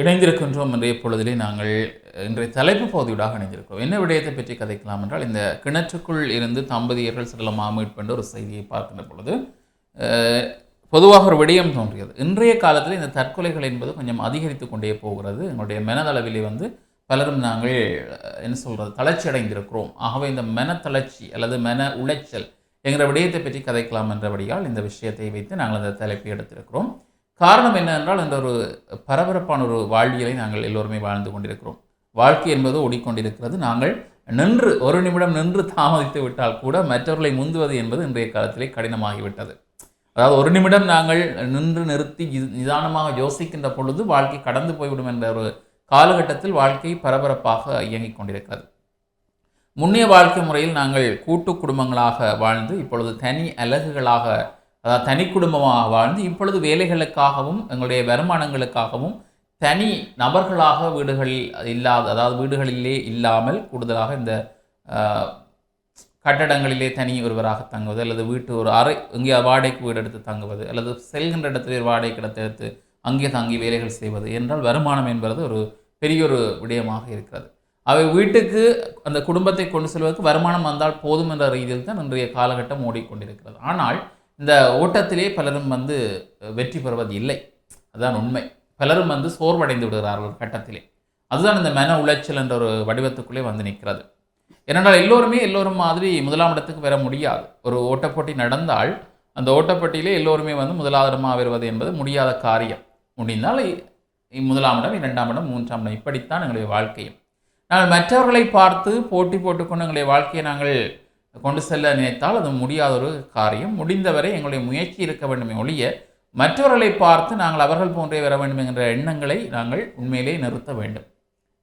இணைந்திருக்கின்றோம் என்ற பொழுதிலே நாங்கள் இன்றைய தலைப்பு பகுதியூடாக இணைந்திருக்கிறோம். என்ன விடயத்தை பற்றி கதைக்கலாம் என்றால் இந்த கிணற்றுக்குள் இருந்து தம்பதியர்கள் சடலமாக மீட்பென்ற ஒரு செய்தியை பார்க்கின்ற பொழுது பொதுவாக ஒரு விடயம் தோன்றியது. இன்றைய காலத்தில் இந்த தற்கொலைகள் என்பது கொஞ்சம் அதிகரித்து கொண்டே போகிறது. எங்களுடைய மனதளவிலே வந்து பலரும் நாங்கள் என்ன சொல்கிறது தளர்ச்சி அடைந்திருக்கிறோம். ஆகவே இந்த மன தளர்ச்சி அல்லது மன உளைச்சல் என்கிற விடயத்தை பற்றி கதைக்கலாம் என்றபடியால் இந்த விஷயத்தை வைத்து நாங்கள் அந்த தலைப்பை எடுத்திருக்கிறோம். காரணம் என்னவென்றால் இந்த ஒரு பரபரப்பான ஒரு வாழ்வியலை நாங்கள் எல்லோருமே வாழ்ந்து கொண்டிருக்கிறோம். வாழ்க்கை என்பது ஓடிக்கொண்டிருக்கிறது. நாங்கள் நின்று ஒரு நிமிடம் நின்று தாமதித்து விட்டால் கூட மற்றவர்களை முந்துவது என்பது இன்றைய காலத்திலே கடினமாகிவிட்டது. அதாவது ஒரு நிமிடம் நாங்கள் நின்று நிறுத்தி நிதானமாக யோசிக்கின்ற பொழுது வாழ்க்கை கடந்து போய்விடும் என்ற ஒரு காலகட்டத்தில் வாழ்க்கை பரபரப்பாக இயங்கிக் கொண்டிருக்கிறது. முன்னைய வாழ்க்கை முறையில் நாங்கள் கூட்டு குடும்பங்களாக வாழ்ந்து இப்பொழுது தனி அலகுகளாக அதாவது தனி குடும்பமாக வாழ்ந்து இப்பொழுது வேலைகளுக்காகவும் எங்களுடைய வருமானங்களுக்காகவும் தனி நபர்களாக வீடுகளில் இல்லாத அதாவது வீடுகளிலே இல்லாமல் கூடுதலாக இந்த கட்டடங்களிலே தனி ஒருவராக தங்குவது அல்லது வீட்டு ஒரு அறை இங்கே வாடகைக்கு வீடு எடுத்து தங்குவது அல்லது செல்கின்ற இடத்திலே வாடகை இடத்தை எடுத்து அங்கே தங்கி வேலைகள் செய்வது என்றால் வருமானம் என்பது ஒரு பெரிய ஒரு விடயமாக இருக்கிறது. அவை வீட்டுக்கு அந்த குடும்பத்தை கொண்டு செல்வதற்கு வருமானம் வந்தால் போதும் என்ற ரீதியில் தான் இன்றைய காலகட்டம் ஓடிக்கொண்டிருக்கிறது. ஆனால் இந்த ஓட்டத்திலே பலரும் வந்து வெற்றி பெறுவது இல்லை. அதுதான் உண்மை. பலரும் வந்து சோர்வடைந்து விடுகிறார்கள் ஒரு கட்டத்திலே. அதுதான் இந்த மன உளைச்சல் என்ற ஒரு வடிவத்துக்குள்ளே வந்து நிற்கிறது. ஏனென்றால் எல்லோருமே எல்லோரும் மாதிரி முதலாம் இடத்துக்கு வர முடியாது. ஒரு ஓட்டப்போட்டி நடந்தால் அந்த ஓட்டப்போட்டியிலே எல்லோருமே வந்து முதலாவதமாக வருவது என்பது முடியாத காரியம். முடிந்தால் இ- முதலாம் இடம் இரண்டாம் இடம் மூன்றாம் இடம். இப்படித்தான் எங்களுடைய வாழ்க்கையும். நாங்கள் மற்றவர்களை பார்த்து போட்டி போட்டுக்கொண்டு எங்களுடைய வாழ்க்கையை நாங்கள் கொண்டு செல்ல நினைத்தால் அது முடியாத ஒரு காரியம். முடிந்தவரை எங்களுடைய முயற்சி இருக்க வேண்டுமே ஒழிய மற்றவர்களை பார்த்து நாங்கள் அவர்கள் போன்றே வர வேண்டும் என்ற எண்ணங்களை நாங்கள் உண்மையிலே நிறுத்த வேண்டும்.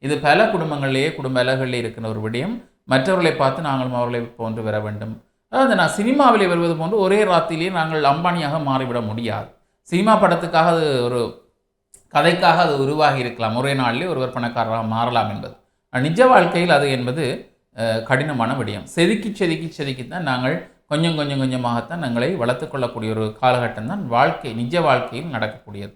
இது பல குடும்பங்களிலேயே குடும்ப அலகுகளில் இருக்கிற ஒரு விடயம். மற்றவர்களை பார்த்து நாங்களும் அவர்களை போன்று வர வேண்டும். அதாவது நான் சினிமாவிலே வருவது போன்று ஒரே ராத்திலேயே நாங்கள் அம்பானியாக மாறிவிட முடியாது. சினிமா படத்துக்காக அது ஒரு கதைக்காக அது உருவாகி இருக்கலாம். ஒரே நாளிலே ஒருவர் பணக்காரராக மாறலாம் என்பது. நிஜ வாழ்க்கையில் அது என்பது கடினமான விடயம். செதுக்கி செதுக்கி செதுக்கி தான் நாங்கள் கொஞ்சம் கொஞ்சம் கொஞ்சமாகத்தான் நாங்களை வளர்த்து கொள்ளக்கூடிய ஒரு காலகட்டம் தான் வாழ்க்கை நிஜ வாழ்க்கையில் நடக்கக்கூடியது.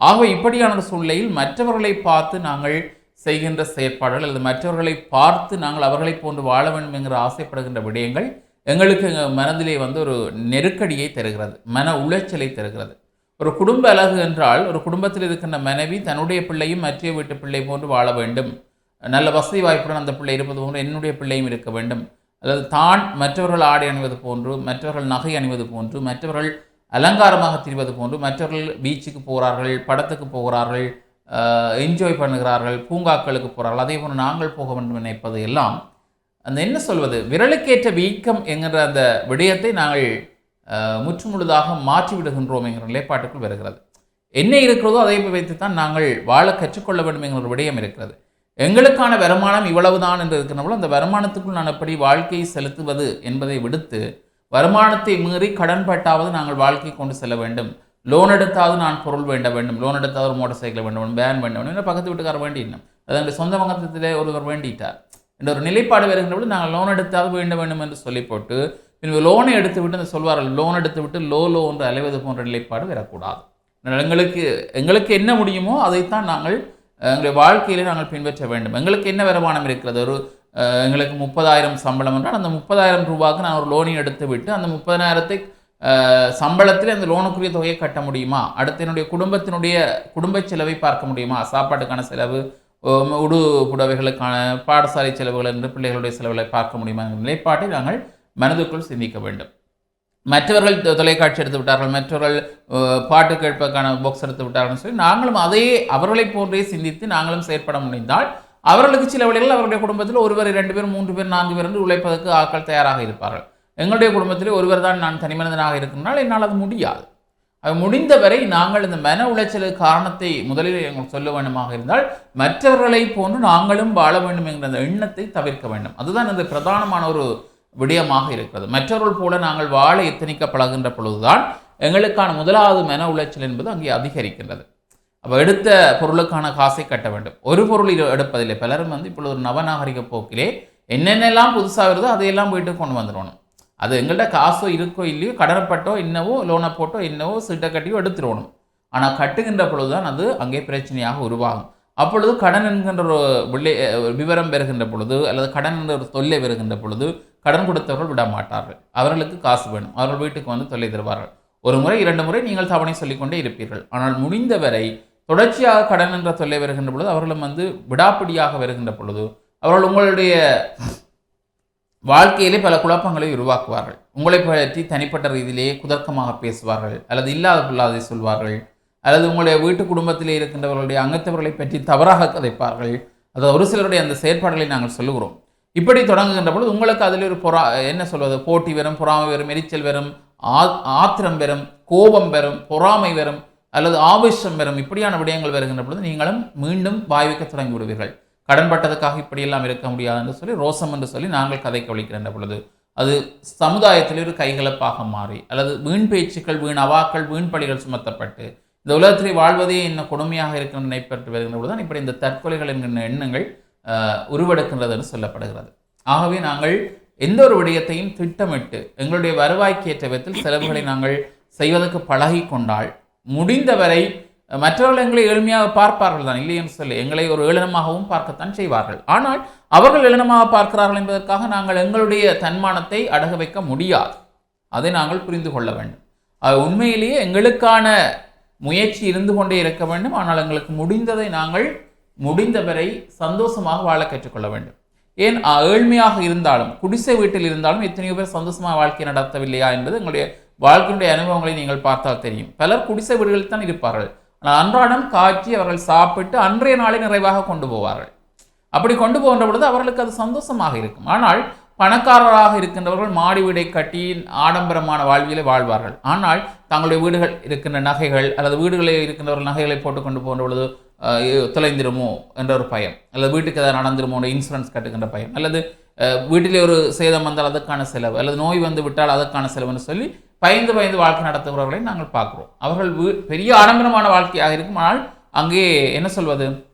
ஆகவே இப்படியான ஒரு சூழ்நிலையில் மற்றவர்களை பார்த்து நாங்கள் செய்கின்ற செயற்பாடுகள் அல்லது மற்றவர்களை பார்த்து நாங்கள் அவர்களை போன்று வாழ வேண்டும் என்கிற ஆசைப்படுகின்ற விடயங்கள் எங்களுக்கு எங்கள் மனதிலே வந்து ஒரு நெருக்கடியை தருகிறது மன உளைச்சலை தருகிறது. ஒரு குடும்ப அழகு என்றால் ஒரு குடும்பத்தில் இருக்கின்ற மனைவி தன்னுடைய பிள்ளையும் மற்ற வீட்டு பிள்ளை போன்று வாழ வேண்டும். நல்ல வசதி வாய்ப்புடன் அந்த பிள்ளை இருப்பது போன்று என்னுடைய பிள்ளையும் இருக்க வேண்டும். அல்லது தான் மற்றவர்கள் ஆடை அணிவது போன்று மற்றவர்கள் நகை அணிவது போன்று மற்றவர்கள் அலங்காரமாக திரிவது போன்று மற்றவர்கள் பீச்சுக்கு போகிறார்கள் படத்துக்கு போகிறார்கள் என்ஜாய் பண்ணுகிறார்கள் பூங்காக்களுக்கு போகிறார்கள் அதே போன்று நாங்கள் போக வேண்டும் நினைப்பது எல்லாம் அந்த என்ன சொல்வது? விரலுக்கேற்ற வீக்கம் என்கிற அந்த விடயத்தை நாங்கள் முற்றுமுழுதாக மாற்றிவிடுகின்றோம் என்கிற நிலைப்பாட்டுக்குள் வருகிறது. என்ன இருக்கிறதோ அதை வைத்து தான் நாங்கள் வாழ கற்றுக்கொள்ள வேண்டும் என்கிற ஒரு விடயம் இருக்கிறது. எங்களுக்கான வருமானம் இவ்வளவுதான் என்று இருக்கிறவங்களும் அந்த வருமானத்துக்குள் நான் எப்படி வாழ்க்கையை செலுத்துவது என்பதை விடுத்து வருமானத்தை மீறி கடன் பட்டாவது நாங்கள் வாழ்க்கை கொண்டு செல்ல வேண்டும். லோன் எடுத்தாவது நான் பொருள் வேண்ட வேண்டும். லோன் எடுத்தாவது ஒரு மோட்டார் சைக்கிள் வேண்டும். வேன் வேண்ட வேண்டும். பக்கத்து வீட்டுக்காரர் வேண்டி இன்னும். சொந்த மங்கத்திலே ஒருவர் வேண்டிட்டார். என்ற ஒரு நிலைப்பாடு வருகின்றபோது நாங்கள் லோன் எடுத்தாவது வேண்ட வேண்டும் என்று சொல்லி போட்டு பின்பு லோனை எடுத்து விட்டு அந்த சொல்வார்கள் லோன் எடுத்து விட்டு லோ லோ என்று அலைவது போன்ற நிலைப்பாடு வரக்கூடாது. எங்களுக்கு எங்களுக்கு என்ன முடியுமோ அதைத்தான் நாங்கள் எங்களுடைய வாழ்க்கையிலே நாங்கள் பின்பற்ற வேண்டும். எங்களுக்கு என்ன வருமானம் இருக்கிறது? ஒரு எங்களுக்கு முப்பதாயிரம் சம்பளம் என்றால் அந்த முப்பதாயிரம் ரூபாய்க்கு நான் ஒரு லோனை எடுத்து விட்டு அந்த முப்பதாயிரத்தை சம்பளத்தில் அந்த லோனுக்குரிய தொகையை கட்ட முடியுமா? அடுத்து என்னுடைய குடும்பத்தினுடைய குடும்ப செலவை பார்க்க முடியுமா? சாப்பாட்டுக்கான செலவு உடு புடவைகளுக்கான பாடசாலை செலவுகள் என்று பிள்ளைகளுடைய செலவுகளை பார்க்க முடியுமா? என்ற நிலைப்பாட்டை நாங்கள் மனதுக்குள் சிந்திக்க வேண்டும். மற்றவர்கள் தொலைக்காட்சி எடுத்து விட்டார்கள் மற்றவர்கள் பாட்டு கேட்பதற்கான பாக்ஸ் எடுத்து விட்டார்கள் சொல்லி நாங்களும் அதையே அவர்களை போன்றே சிந்தித்து நாங்களும் செயற்பட முடிந்தால் அவர்களுக்கு சில வழிகள் அவருடைய குடும்பத்தில் ஒருவர் இரண்டு பேர் மூன்று பேர் நான்கு பேர் என்று உழைப்பதற்கு ஆட்கள் தயாராக இருப்பார்கள். எங்களுடைய குடும்பத்திலே ஒருவர் தான் நான் தனிமனிதனாக இருக்கின்றால் என்னால் அது முடியாது. அது முடிந்தவரை நாங்கள் இந்த மன உளைச்சலுக்கு காரணத்தை முதலில் எங்கள் சொல்ல வேண்டுமாக இருந்தால் மற்றவர்களை போன்று நாங்களும் வாழ வேண்டும் என்கிற அந்த எண்ணத்தை தவிர்க்க வேண்டும். அதுதான் இந்த பிரதானமான ஒரு விடயமாக இருக்கிறது. மற்றவர்கள் போல நாங்கள் வாழ எத்தனிக்க பழகின்ற பொழுதுதான் எங்களுக்கான முதலாவது மன உளைச்சல் என்பது அங்கே அதிகரிக்கின்றது. அப்போ எடுத்த பொருளுக்கான காசை கட்ட வேண்டும். ஒரு பொருள் எடுப்பதில்லை. பலரும் வந்து இப்பொழுது ஒரு நவநாகரிக போக்கிலே என்னென்னலாம் புதுசாக வருதோ அதையெல்லாம் போயிட்டு கொண்டு வந்துடணும் அது எங்கள்கிட்ட காசோ இருக்கோ இல்லையோ கடனப்பட்டோ என்னவோ லோனை போட்டோ என்னவோ சீட்டை கட்டியோ எடுத்துடணும் ஆனால் கட்டுகின்ற பொழுது தான் அது அங்கே பிரச்சனையாக உருவாகும். அப்பொழுது கடன் என்கின்ற ஒரு விளை விவரம் பெறுகின்ற பொழுது அல்லது கடன் என்ற ஒரு தொல்லை பெறுகின்ற பொழுது கடன் கொடுத்தவர்கள் விட மாட்டார்கள். அவர்களுக்கு காசு வேணும். அவர்கள் வீட்டுக்கு வந்து தொல்லை தருவார்கள். ஒரு முறை இரண்டு முறை நீங்கள் தவணை சொல்லிக்கொண்டே இருப்பீர்கள். ஆனால் முடிந்தவரை தொடர்ச்சியாக கடன் என்ற தொல்லை வருகின்ற பொழுது அவர்களும் வந்து விடாப்பிடியாக வருகின்ற பொழுது அவர்கள் உங்களுடைய வாழ்க்கையிலே பல குழப்பங்களை உருவாக்குவார்கள். உங்களை பற்றி தனிப்பட்ட ரீதியிலேயே குதர்க்கமாக பேசுவார்கள் அல்லது இல்லாத பொல்லாதை சொல்வார்கள். அல்லது உங்களுடைய வீட்டு குடும்பத்திலே இருக்கின்றவர்களுடைய அங்கத்தவர்களை பற்றி தவறாக கதைப்பார்கள். அதாவது ஒரு சிலருடைய அந்த செயற்பாடுகளை நாங்கள் சொல்லுகிறோம். இப்படி தொடங்குகின்ற பொழுது உங்களுக்கு அதில் ஒரு பொறா என்ன சொல்வது? போட்டி வரும் பொறாமை வரும் எரிச்சல் வரும் ஆத்திரம் வரும் கோபம் வரும் பொறாமை வரும் அல்லது ஆவேசம் வரும் இப்படியான விடயங்கள் வருகின்ற பொழுது நீங்களும் மீண்டும் வாய்விக்க தொடங்கி விடுவீர்கள் கடன்பட்டதுக்காக இப்படியெல்லாம் இருக்க முடியாது என்று சொல்லி ரோசம் என்று சொல்லி நாங்கள் கதைக்க ஒழிக்கின்ற பொழுது அது சமுதாயத்தில் ஒரு கைகலப்பாக மாறி அல்லது வீண் பேச்சுக்கள் வீண் அவாக்கள் வீண் பழிகள் சுமத்தப்பட்டு இந்த உலகத்தில் வாழ்வதே இன்னும் கொடுமையாக இருக்கும் நினைப்பட்டு வருகின்ற தான் இப்படி இந்த தற்கொலைகள் என்கின்ற எண்ணங்கள் உருவெடுக்கின்றதுன்னு உருவெடுக்கின்றது என்று சொல்லப்படுகிறது. ஆகவே நாங்கள் எந்த ஒரு விடயத்தையும் திட்டமிட்டு எங்களுடைய வருவாய்க்கு ஏற்ற விதத்தில் செலவுகளை நாங்கள் செய்வதற்கு பழகி கொண்டால் முடிந்தவரை மற்றவர்கள் எங்களை எளிமையாக பார்ப்பார்கள் தான். இல்லை என்று சொல்லி எங்களை ஒரு ஏளனமாகவும் பார்க்கத்தான் செய்வார்கள். ஆனால் அவர்கள் ஏளனமாக பார்க்கிறார்கள் என்பதற்காக நாங்கள் எங்களுடைய தன்மானத்தை அடக வைக்க முடியாது. அதை நாங்கள் புரிந்து கொள்ள வேண்டும். உண்மையிலேயே எங்களுக்கான முயற்சி இருந்து கொண்டே இருக்க வேண்டும். ஆனால் எங்களுக்கு முடிந்ததை நாங்கள் முடிந்தவரை சந்தோஷமாக வாழ கற்றுக்கொள்ள வேண்டும். ஏன்? ஏழ்மையாக இருந்தாலும் குடிசை வீட்டில் இருந்தாலும் எத்தனையோ பேர் சந்தோஷமாக வாழ்க்கை நடத்தவில்லையா என்பது எங்களுடைய வாழ்க்கையுடைய அனுபவங்களை நீங்கள் பார்த்தால் தெரியும். பலர் குடிசை வீடுகளில் தான் இருப்பார்கள். ஆனால் அன்றாடம் காய்ச்சி அவர்கள் சாப்பிட்டு அன்றைய நாளை நிறைவாக கொண்டு போவார்கள். அப்படி கொண்டு போகின்ற பொழுது அவர்களுக்கு அது சந்தோஷமாக இருக்கும். ஆனால் பணக்காரராக இருக்கின்றவர்கள் மாடி வீடை கட்டி ஆடம்பரமான வாழ்வியலை வாழ்வார்கள். ஆனால் தங்களுடைய வீடுகள் இருக்கின்ற நகைகள் அல்லது வீடுகளில் இருக்கின்றவர்கள் நகைகளை போட்டுக்கொண்டு போன்ற போகின்ற பொழுது தொலைந்திருமோ என்ற ஒரு பயம். அல்லது வீட்டுக்கு ஏதாவது நடந்துருமோ இன்சூரன்ஸ் கட்டுகின்ற பயம். அல்லது வீட்டிலே ஒரு சேதம் வந்தால் அதற்கான செலவு அல்லது நோய் வந்து விட்டால் அதற்கான செலவுன்னு சொல்லி பயந்து பயந்து வாழ்க்கை நடத்துகிறவர்களை நாங்கள் பார்க்குறோம். அவர்கள் வீ- பெரிய ஆடம்பரமான வாழ்க்கையாக இருக்கும். ஆனால் அங்கே என்ன சொல்வது?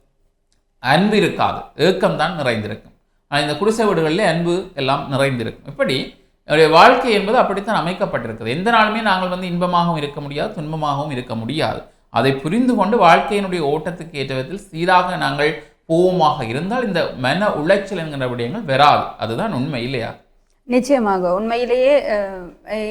அன்பு இருக்காது ஏக்கம்தான் நிறைந்திருக்கும். இந்த குடிசை வீடுகளிலே அன்பு எல்லாம் நிறைந்திருக்கும். இப்படி என்னுடைய வாழ்க்கை என்பது அப்படித்தான் அமைக்கப்பட்டிருக்கிறது. எந்த நாளுமே நாங்கள் வந்து இன்பமாகவும் இருக்க முடியாது துன்பமாகவும் இருக்க முடியாது. அதை புரிந்து கொண்டு வாழ்க்கையினுடைய ஓட்டத்துக்கு ஏற்ற விதத்தில் சீராக நாங்கள் போவோமாக இருந்தால் இந்த மன உளைச்சல் என்கிற விடயங்கள் வராது. அதுதான் உண்மை இல்லையா? நிச்சயமாக. உண்மையிலேயே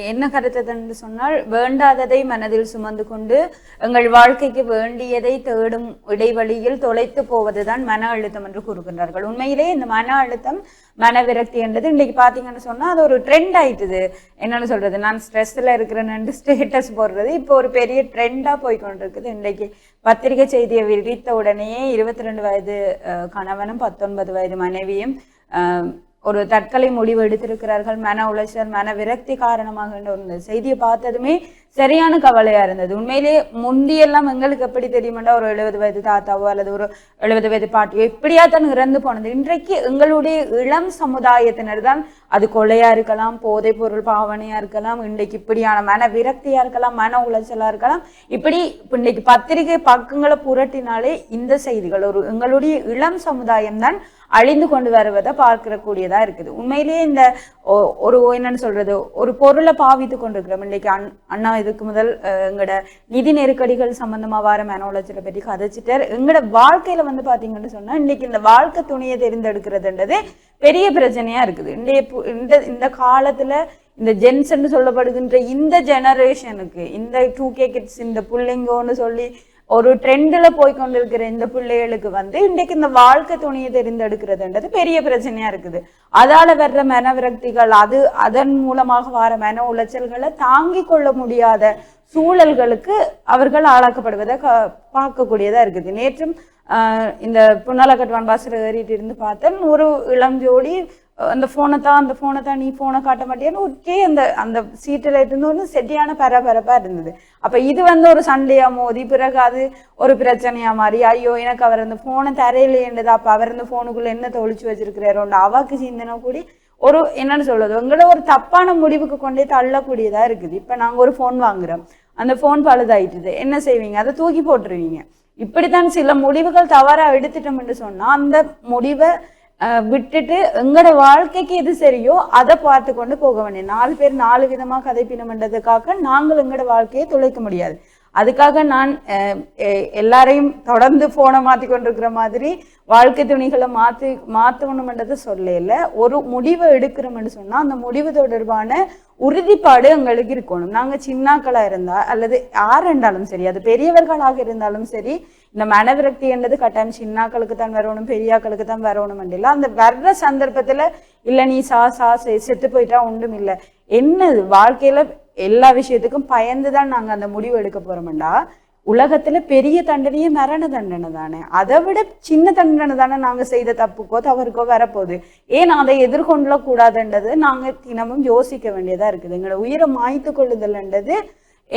என்ன கருத்து என்று சொன்னால் வேண்டாததை மனதில் சுமந்து கொண்டு எங்கள் வாழ்க்கைக்கு வேண்டியதை தேடும் இடைவெளியில் தொலைத்து போவதுதான் மன அழுத்தம் என்று கூறுகின்றார்கள். உண்மையிலேயே இந்த மன அழுத்தம் மன விரக்தி என்றது இன்னைக்கு பார்த்தீங்கன்னு சொன்னா அது ஒரு ட்ரெண்ட் ஆயிட்டுது. என்னன்னு சொல்றது? நான் ஸ்ட்ரெஸ்ல இருக்கிறேன்னு ஸ்டேட்டஸ் போடுறது இப்போ ஒரு பெரிய ட்ரெண்டா போய் கொண்டிருக்குது இன்னைக்கு பத்திரிகை செய்தியை விரித்த உடனேயே இருபத்தி ரெண்டு வயது அஹ், கணவனும் பத்தொன்பது வயது மனைவியும் ஆஹ் ஒரு தற்கொலை முடிவு எடுத்திருக்கிறார்கள் மன உளைச்சல் மன விரக்தி காரணமாக இருந்தது செய்தியை பார்த்ததுமே சரியான கவலையா இருந்தது. உண்மையிலேயே முந்தியெல்லாம் எங்களுக்கு எப்படி தெரியுமெண்டா ஒரு எழுபது வயது தாத்தாவோ அல்லது ஒரு எழுபது வயது பாட்டியோ இப்படியா தான் இறந்து போனது. இன்றைக்கு எங்களுடைய இளம் சமுதாயத்தினர் தான் அது கொலையா இருக்கலாம் போதைப் பொருள் பாவனையா இருக்கலாம் இன்றைக்கு இப்படியான மன விரக்தியா இருக்கலாம் மன உளைச்சலா இருக்கலாம். இப்படி இன்னைக்கு பத்திரிகை பக்கங்களை புரட்டினாலே இந்த செய்திகள் ஒரு எங்களுடைய இளம் சமுதாயம் தான் அழிந்து கொண்டு வருவதை பார்க்கிற கூடியதா இருக்குது. உண்மையிலேயே இந்த ஒரு என்னன்னு சொல்றது? ஒரு பொருளை பாவித்து கொண்டிருக்கிறோம். இன்னைக்கு அண் அண்ணா இதுக்கு முதல் எங்களோட நிதி நெருக்கடிகள் சம்பந்தமா வர மன பற்றி கதைச்சிட்டார். எங்களோட வாழ்க்கையில வந்து பாத்தீங்கன்னு சொன்னா இன்னைக்கு இந்த வாழ்க்கை துணியை தெரிந்தெடுக்கிறதுன்றது பெரிய பிரச்சனையா இருக்குது. இன்றைய பு- இந்த இந்த காலத்துல இந்த ஜென்ஸ்ன்னு சொல்லப்படுகின்ற இந்த ஜெனரேஷனுக்கு இந்த டூ கே கிட்ஸ் இந்த புள்ளைங்கோன்னு சொல்லி ஒரு ட்ரெண்டில் போய் கொண்டிருக்கிற இந்த பிள்ளைகளுக்கு வந்து இன்றைக்கு இந்த வாழ்க்கை துணியை தெரிந்தெடுக்கிறதுன்றது பெரிய பிரச்சனையா இருக்குது. அதால வர்ற மன விரக்திகள் அது அதன் மூலமாக வர மன உளைச்சல்களை தாங்கிக் கொள்ள முடியாத சூழல்களுக்கு அவர்கள் ஆளாக்கப்படுவதை க பார்க்கக்கூடியதா இருக்குது. நேற்றும் ஆஹ் இந்த புன்னலக்கட்டுவான் பஸ்ஸில் ஏறிட்டு இருந்து பார்த்தேன். ஒரு இளம் ஜோடி அந்த ஃபோனை தான் அந்த ஃபோனை தான் நீ ஃபோனை காட்ட மாட்டியான்னு ஒரே அந்த அந்த சீட்டில் இருந்து ஒன்று செட்டியான பரபரப்பா இருந்தது. அப்போ இது வந்து ஒரு சண்டையாக மோதி பிறகு அது ஒரு பிரச்சனையா மாறி ஐயோ எனக்கு அவர் அந்த ஃபோனை தரையிலேன்றது அப்போ அவர் அந்த ஃபோனுக்குள்ள என்ன தொழிச்சு வச்சிருக்கிறாரோண்டு அவாக்கு சிந்தனை கூடி ஒரு என்னன்னு சொல்றது? உங்களை ஒரு தப்பான முடிவுக்கு கொண்டே தள்ளக்கூடியதா இருக்குது. இப்போ நாங்கள் ஒரு ஃபோன் வாங்குறோம். அந்த ஃபோன் பழுதாயிட்டுது. என்ன செய்வீங்க? அதை தூக்கி போட்டுருவீங்க. இப்படித்தான் சில முடிவுகள் தவறாக எடுத்துட்டோம் என்று அந்த முடிவை விட்டுட்டு எங்களோட வாழ்க்கைக்கு எது சரியோ அதை பார்த்து கொண்டு போக வேண்டிய நாலு பேர் நாலு விதமா கதைப்பினம்ன்றதுக்காக நாங்கள் எங்களோட வாழ்க்கையை துளைக்க முடியாது. அதுக்காக நான் எல்லாரையும் தொடர்ந்து போனை மாத்தி கொண்டிருக்கிற மாதிரி வாழ்க்கை துணிகளை மாத்தி மாற்றணும்ன்றதை சொல்லல. ஒரு முடிவை எடுக்கிறோம்னு சொன்னா அந்த முடிவு தொடர்பான உறுதிப்பாடு எங்களுக்கு இருக்கணும். நாங்க சின்னாக்களா இருந்தா அல்லது யார் இருந்தாலும் சரி அது பெரியவர்களாக இருந்தாலும் சரி இந்த மனவிரக்தி என்றது கட்டாயம் சின்னாக்களுக்கு தான் வரணும் பெரியாக்களுக்கு தான் வரணும் இல்லை. அந்த வர்ற சந்தர்ப்பத்துல இல்ல நீ சா சா செ- செத்து போயிட்டா ஒன்றும் இல்லை. என்னது வாழ்க்கையில எல்லா விஷயத்துக்கும் பயந்து தான் நாங்க அந்த முடிவு எடுக்க போறோம்டா உலகத்துல பெரிய தண்டனையே மரண தண்டனை தானே. அதை விட சின்ன தண்டனை தானே நாங்க செய்த தப்புக்கோ தவறுக்கோ வரப்போகுது. ஏன் அதை எதிர்கொள்ள கூடாதுன்றது நாங்க தினமும் யோசிக்க வேண்டியதா இருக்குது. எங்களை உயிரை மாய்த்து கொள்ளுதல்ன்றது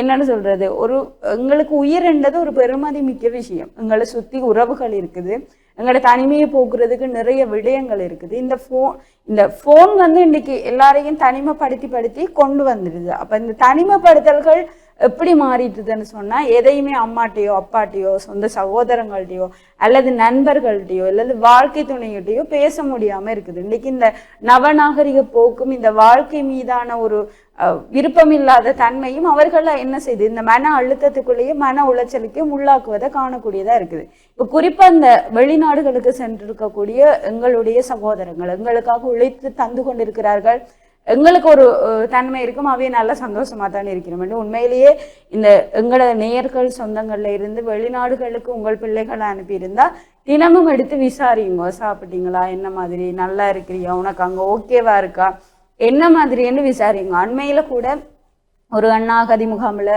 என்னன்னு சொல்றது? ஒரு எங்களுக்கு உயிர்ன்றது ஒரு பெருமதி மிக்க விஷயம். எங்களை சுத்தி உறவுகள் இருக்குது. எங்களோட தனிமையை போக்குறதுக்கு நிறைய விடயங்கள் இருக்குது. இந்த ஃபோன் இந்த ஃபோன் வந்து இன்னைக்கு எல்லாரையும் தனிமைப்படுத்தி படுத்தி கொண்டு வந்துடுது. அப்ப இந்த தனிமைப்படுத்தல்கள் எப்படி மாறிட்டுதுன்னு சொன்னா எதையுமே அம்மாட்டையோ அப்பாட்டையோ சொந்த சகோதரங்கள்ட்டையோ அல்லது நண்பர்கள்ட்டையோ அல்லது வாழ்க்கை துணைகிட்டையோ பேச முடியாம இருக்குது. இன்னைக்கு இந்த நவநாகரிக போக்கும் இந்த வாழ்க்கை மீதான ஒரு அஹ், விருப்பமில்லாத தன்மையும் அவர்களை என்ன செய்யுது இந்த மன அழுத்தத்துக்குள்ளேயே மன உளைச்சலுக்கே உள்ளாக்குவதை காணக்கூடியதா இருக்குது. இப்போ குறிப்பாக இந்த வெளிநாடுகளுக்கு சென்றிருக்கக்கூடிய எங்களுடைய சகோதரங்கள் எங்களுக்காக உழைத்து தந்து கொண்டிருக்கிறார்கள் எங்களுக்கு ஒரு தன்மை இருக்கும். அவைய நல்ல சந்தோஷமா தானே இருக்கிறோம். உண்மையிலேயே இந்த எங்களோட நேயர்கள் சொந்தங்கள்ல இருந்து வெளிநாடுகளுக்கு உங்கள் பிள்ளைகளை அனுப்பியிருந்தா தினமும் எடுத்து விசாரியுங்க. சாப்பிட்டீங்களா? என்ன மாதிரி? நல்லா இருக்கிறியா? உனக்கு அங்க ஓகேவா இருக்கா? என்ன மாதிரின்னு விசாரிங்க அண்மையில கூட ஒரு அண்ணாகதி முகாமில்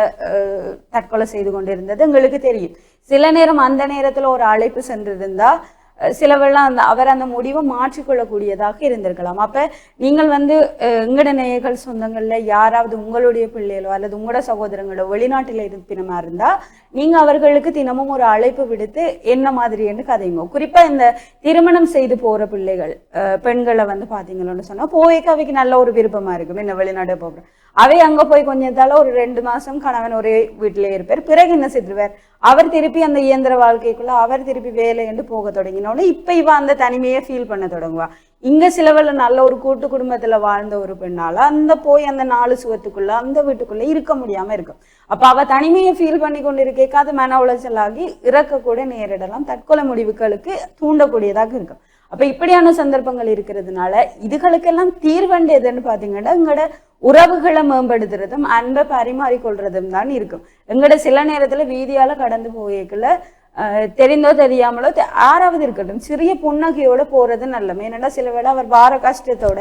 தற்கொலை செய்து கொண்டிருந்தது. எங்களுக்கு தெரியும். சில நேரம் அந்த நேரத்துல ஒரு அழைப்பு சென்றிருந்தா சிலவெல்லாம் அந்த அவர் அந்த முடிவை மாற்றிக்கொள்ளக்கூடியதாக இருந்திருக்கலாம். அப்ப நீங்கள் வந்து அஹ், எங்கட நேயர்கள் சொந்தங்கள்ல யாராவது உங்களுடைய பிள்ளைகளோ அல்லது உங்களோட சகோதரங்களோ வெளிநாட்டில் இருப்பினமா இருந்தா நீங்க அவர்களுக்கு தினமும் ஒரு அழைப்பு விடுத்து என்ன மாதிரின்னு கதைங்க. குறிப்பா இந்த திருமணம் செய்து போற பிள்ளைகள் அஹ், பெண்களை வந்து பார்த்தீங்களோன்னு சொன்னா போய்க்கு அவைக்கு நல்ல ஒரு விருப்பமா இருக்கும். என்ன வெளிநாடு போகிறோம் அவை அங்க போய் கொஞ்சத்தால ஒரு ரெண்டு மாசம் கணவன் ஒரே வீட்டிலே இருப்பார். பிறகு என்ன செய்திருவார்? அவர் திருப்பி அந்த இயந்திர வாழ்க்கைக்குள்ள அவர் திருப்பி வேலை என்று போக தொடங்கினோடனே இப்ப இவ அந்த தனிமையை ஃபீல் பண்ண தொடங்குவா. இங்க சிலவில் நல்ல ஒரு கூட்டு குடும்பத்துல வாழ்ந்த ஒரு பெண்ணால அந்த போய் அந்த நாலு சுவத்துக்குள்ள அந்த வீட்டுக்குள்ள இருக்க முடியாம இருக்கும். அப்ப அவ தனிமையை ஃபீல் பண்ணி கொண்டு இருக்கேக்க அது மன உளைச்சலாகி இறக்கக்கூட நேரிடலாம் தற்கொலை முடிவுகளுக்கு தூண்டக்கூடியதாக இருக்கும். அப்ப இப்படியான சந்தர்ப்பங்கள் இருக்கிறதுனால இதுகளுக்கெல்லாம் தீர்வண்டு எதுன்னு பாத்தீங்கன்னா எங்களோட உறவுகளை மேம்படுத்துறதும் அன்பை பரிமாறிக்கொள்றதும் தான் இருக்கும். எங்கட சில நேரத்துல வீதியால கடந்து போய்க்குள்ள அஹ், தெரிந்தோ தெரியாமலோ ஆறாவது இருக்கட்டும் சிறிய புன்னகையோட போறது நல்லது. ஏன்னா சில வேளை அவர் வார கஷ்டத்தோட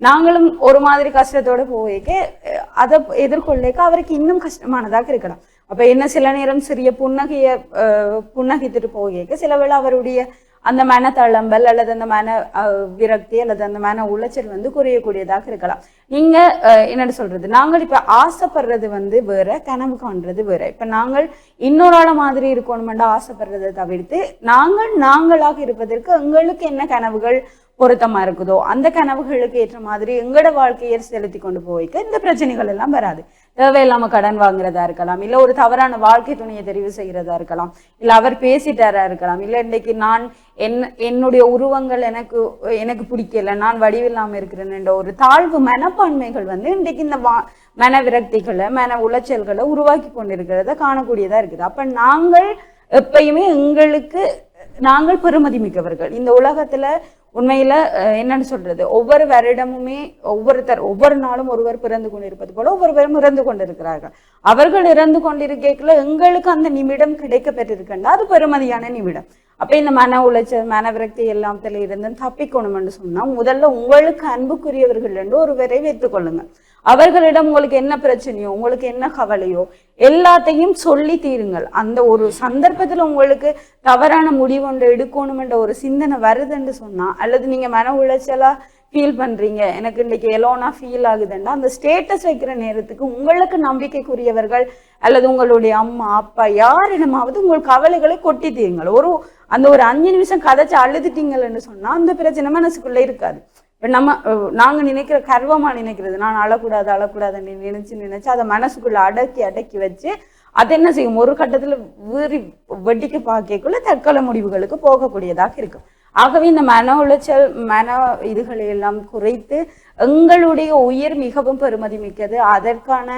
நாங்களும் ஒரு மாதிரி கஷ்டத்தோட போய்க்க அதை எதிர்கொள்ளேக்க அவருக்கு இன்னும் கஷ்டமானதாக இருக்கலாம். அப்ப என்ன சில நேரம் சிறிய புன்னகைய புன்னகைத்துட்டு போய்க்க சில வேளை அவருடைய அந்த மன தளம்பல் அல்லது அந்த மன அஹ், விரக்தி அல்லது அந்த மன உளைச்சல் வந்து குறையக்கூடியதாக இருக்கலாம். நீங்க அஹ், சொல்றது? நாங்கள் இப்ப ஆசைப்படுறது வந்து வேற கனவு காண்றது வேற. இப்ப நாங்கள் இன்னொரு ஆள மாதிரி இருக்கணுமெண்டா ஆசைப்படுறதை தவிர்த்து நாங்கள் நாங்களாக இருப்பதற்கு எங்களுக்கு என்ன கனவுகள் பொருத்தமா இருக்குதோ அந்த கனவுகளுக்கு ஏற்ற மாதிரி எங்களோட வாழ்க்கையை செலுத்தி கொண்டு போய்க்க இந்த பிரச்சனைகள் எல்லாம் வராது. தேவையில்லாம கடன் வாங்குறதா இருக்கலாம் இல்ல ஒரு தவறான வாழ்க்கை துணையை தெரிவு செய்யறதா இருக்கலாம் இல்ல அவர் பேசிட்டாரா இருக்கலாம் இல்ல இன்னைக்கு நான் என் என்னுடைய உருவங்கள் எனக்கு எனக்கு பிடிக்கல. நான் வடிவில்லாம இருக்கிறேன் என்ற ஒரு தாழ்வு மனப்பான்மைகள் வந்து இன்றைக்கு இந்த வா மன விரக்திகளை மன உளைச்சல்களை உருவாக்கி கொண்டிருக்கிறத காணக்கூடியதா இருக்குது. அப்ப நாங்கள் எப்பயுமே எங்களுக்கு நாங்கள் பெருமதி மிக்கவர்கள். இந்த உலகத்துல உண்மையில அஹ், என்னன்னு சொல்றது? ஒவ்வொரு வருடமுமே ஒவ்வொருத்தர் ஒவ்வொரு நாளும் ஒருவர் பிறந்து கொண்டிருப்பது போல ஒவ்வொருவரும் இறந்து கொண்டிருக்கிறார்கள். அவர்கள் இறந்து கொண்டிருக்கல எங்களுக்கு அந்த நிமிடம் கிடைக்க பெற்றிருக்கின்ற அது பெருமதியான நிமிடம். அப்ப இந்த மன உளைச்சல் மன விரக்தி எல்லாத்துல இருந்து தப்பிக்கணும்னு சொன்னா முதல்ல உங்களுக்கு அன்புக்குரியவர்கள் என்று ஒருவரை வைத்துக் கொள்ளுங்க அவர்களிடம் உங்களுக்கு என்ன பிரச்சனையோ உங்களுக்கு என்ன கவலையோ எல்லாத்தையும் சொல்லி தீருங்கள். அந்த ஒரு சந்தர்ப்பத்துல உங்களுக்கு தவறான முடிவு ஒன்று எடுக்கணுமென்ற ஒரு சிந்தனை வருதுன்னு சொன்னா அல்லது நீங்க மன உளைச்சலா ஃபீல் பண்றீங்க எனக்கு இன்னைக்கு எலோனா ஃபீல் ஆகுதுன்னா அந்த ஸ்டேட்டஸ் வைக்கிற நேரத்துக்கு உங்களுக்கு நம்பிக்கைக்குரியவர்கள் அல்லது உங்களுடைய அம்மா அப்பா யாரிடமாவது உங்கள் கவலைகளை கொட்டி தீருங்கள். ஒரு அந்த ஒரு அஞ்சு நிமிஷம் கதைச்சு அழுதுட்டீங்கன்னு சொன்னா அந்த பிரச்சனை மனசுக்குள்ள இருக்காது. இப்போ நம்ம நாங்கள் நினைக்கிற கர்வமாக நினைக்கிறது நான் அழக்கூடாது அழக்கூடாதுன்னு நினச்சி நினச்சி அதை மனசுக்குள்ளே அடக்கி அடக்கி வச்சு அது என்ன செய்யும்? ஒரு கட்டத்தில் வீறி வெட்டிக்க பார்க்கக்குள்ள தற்கொலை முடிவுகளுக்கு போகக்கூடியதாக இருக்கும். ஆகவே இந்த மன உளைச்சல் மன இதுகளை எல்லாம் குறைத்து எங்களுடைய உயிர் மிகவும் பெருமதி மிக்கது. அதற்கான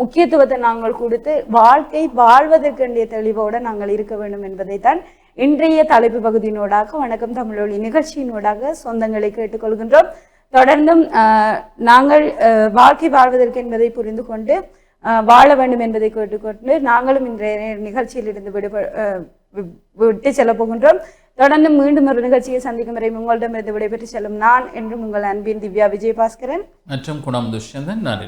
முக்கியத்துவத்தை நாங்கள் கொடுத்து வாழ்க்கை வாழ்வதற்கண்டிய தெளிவோடு நாங்கள் இருக்க வேண்டும் என்பதைத்தான் இன்றைய தலைப்பு பகுதியினூடாக வணக்கம் தமிழொலி நிகழ்ச்சியினூடாக சொந்தங்களை கேட்டுக்கொள்கின்றோம். தொடர்ந்தும் நாங்கள் வாழ்க்கை வாழ்வதற்கு என்பதை புரிந்து கொண்டு வாழ வேண்டும் என்பதை கேட்டுக்கொண்டு நாங்களும் இன்றைய நிகழ்ச்சியில் இருந்து விடுப வி- விட்டு செல்ல போகின்றோம். தொடர்ந்து மீண்டும் ஒரு நிகழ்ச்சியை சந்திக்கும் வரை உங்களிடமிருந்து விடைபெற்று செல்லும் நான் என்றும் உங்கள் அன்பின் திவ்யா விஜயபாஸ்கரன். மற்றும் குணம் துஷ்யந்தன் நன்றி